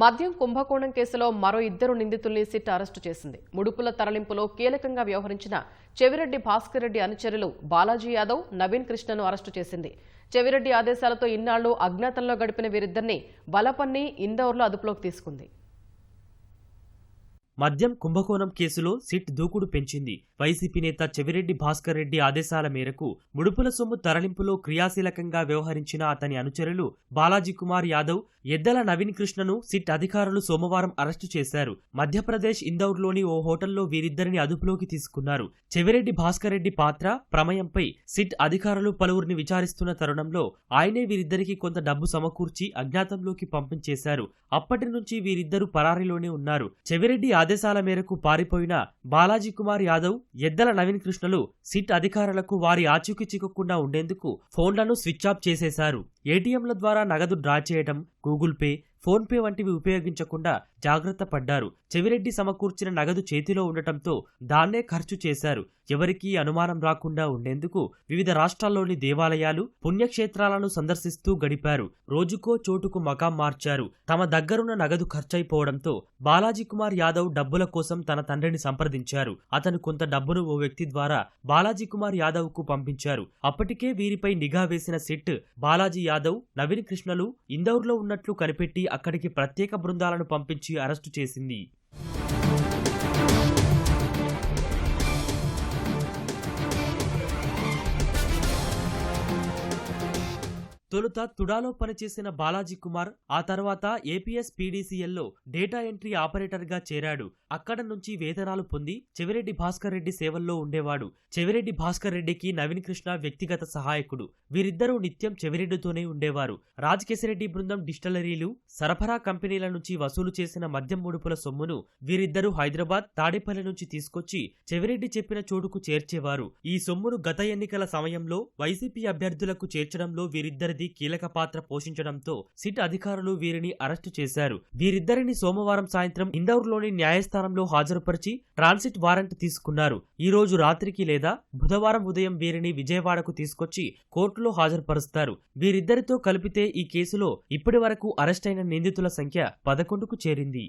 మద్యం కుంభకోణం కేసులో మరో ఇద్దరు నిందితుల్ని సిట్ అరెస్టు చేసింది. ముడుపుల తరలింపులో కీలకంగా వ్యవహరించిన చెవిరెడ్డి భాస్కర్ రెడ్డి అనుచరులు బాలాజీ యాదవ్ నవీన్ కృష్ణను అరెస్టు చేసింది. చెవిరెడ్డి ఆదేశాలతో ఇన్నాళ్ళు అజ్ఞాతంలో గడిపిన వీరిద్దరిని బలపన్ని ఇందోర్లో అదుపులోకి తీసుకుంది. మద్యం కుంభకోణం కేసులో సిట్ దూకుడు పెంచింది. వైసీపీ నేత చెవిరెడ్డి భాస్కర్ రెడ్డి ఆదేశాల మేరకు ముడుపుల సొమ్ము తరలింపులో క్రియాశీలకంగా వ్యవహరించిన అతని అనుచరులు బాలాజీ కుమార్ యాదవ్ ఎద్దల నవీన్ కృష్ణను సిట్ అధికారులు సోమవారం అరెస్టు చేశారు. మధ్యప్రదేశ్ ఇందౌర్లోని ఓ హోటల్లో వీరిద్దరిని అదుపులోకి తీసుకున్నారు. చెవిరెడ్డి భాస్కర్ రెడ్డి పాత్ర ప్రమేయంపై సిట్ అధికారులు పలువురిని విచారిస్తున్న తరుణంలో ఆయనే వీరిద్దరికి కొంత డబ్బు సమకూర్చి అజ్ఞాతంలోకి పంపించేశారు. అప్పటి నుంచి వీరిద్దరూ పరారీలోనే ఉన్నారు. చెవిరెడ్డి ఆదేశాల మేరకు పారిపోయిన బాలాజీ కుమార్ యాదవ్ ఎద్దల నవీన్ కృష్ణలు సిట్ అధికారులకు వారి ఆచూకీ చిక్కకుండా ఉండేందుకు ఫోన్లను స్విచ్ ఆఫ్ చేసేశారు. ఏటీఎంల ద్వారా నగదు డ్రా చేయడం గూగుల్ పే ఫోన్ పే వంటివి ఉపయోగించకుండా జాగ్రత్త పడ్డారు. చెవిరెడ్డి సమకూర్చిన నగదు చేతిలో ఉండటంతో దాన్నే ఖర్చు చేశారు. ఎవరికీ అనుమానం రాకుండా ఉండేందుకు వివిధ రాష్ట్రాల్లోని దేవాలయాలు పుణ్యక్షేత్రాలను సందర్శిస్తూ గడిపారు. రోజుకో చోటుకు మకాం మార్చారు. తమ దగ్గరున్న నగదు ఖర్చయిపోవడంతో బాలాజీ కుమార్ యాదవ్ డబ్బుల కోసం తన తండ్రిని సంప్రదించారు. అతను కొంత డబ్బును ఓ వ్యక్తి ద్వారా బాలాజీ కుమార్ యాదవ్కు పంపించారు. అప్పటికే వీరిపై నిఘా వేసిన సిట్ బాలాజీ యాదవ్ నవీన్ కృష్ణలు ఇందౌర్లో ఉన్నట్లు కనిపెట్టి అక్కడికి ప్రత్యేక బృందాలను పంపించి అరెస్టు చేసింది. తొలుత తుడాలో పనిచేసిన బాలాజీ కుమార్ ఆ తర్వాత ఏపీఎస్ పీడీసీఎల్లో డేటా ఎంట్రీ ఆపరేటర్గా చేరాడు. అక్కడ నుంచి వేతనాలు పొంది చెవిరెడ్డి భాస్కర్ రెడ్డి సేవల్లో ఉండేవాడు. చెవిరెడ్డి భాస్కర్ రెడ్డికి నవీన్ కృష్ణ వ్యక్తిగత సహాయకుడు. వీరిద్దరూ నిత్యం చెవిరెడ్డితోనే ఉండేవారు. రాజకేశరెడ్డి బృందం డిస్టలరీలు సరఫరా కంపెనీల నుంచి వసూలు చేసిన మద్యం ముడుపుల సొమ్మును వీరిద్దరూ హైదరాబాద్ తాడేపల్లి నుంచి తీసుకొచ్చి చెవిరెడ్డి చెప్పిన చోటుకు చేర్చేవారు. ఈ సొమ్మును గత ఎన్నికల సమయంలో వైసీపీ అభ్యర్థులకు చేర్చడంలో వీరిద్దరిది కీలక పాత్ర పోషించడంతో సిట్ అధికారులు వీరిని అరెస్టు చేశారు. వీరిద్దరిని సోమవారం సాయంత్రం ఇందౌర్లోని న్యాయస్థానంలో హాజరుపరిచి ట్రాన్సిట్ వారెంట్ తీసుకున్నారు. ఈ రోజు రాత్రికి లేదా బుధవారం ఉదయం వీరిని విజయవాడకు తీసుకొచ్చి కోర్టులో హాజరుపరుస్తారు. వీరిద్దరితో కలిపితే ఈ కేసులో ఇప్పటి వరకు అరెస్టైన నిందితుల సంఖ్య పదకొండుకు చేరింది.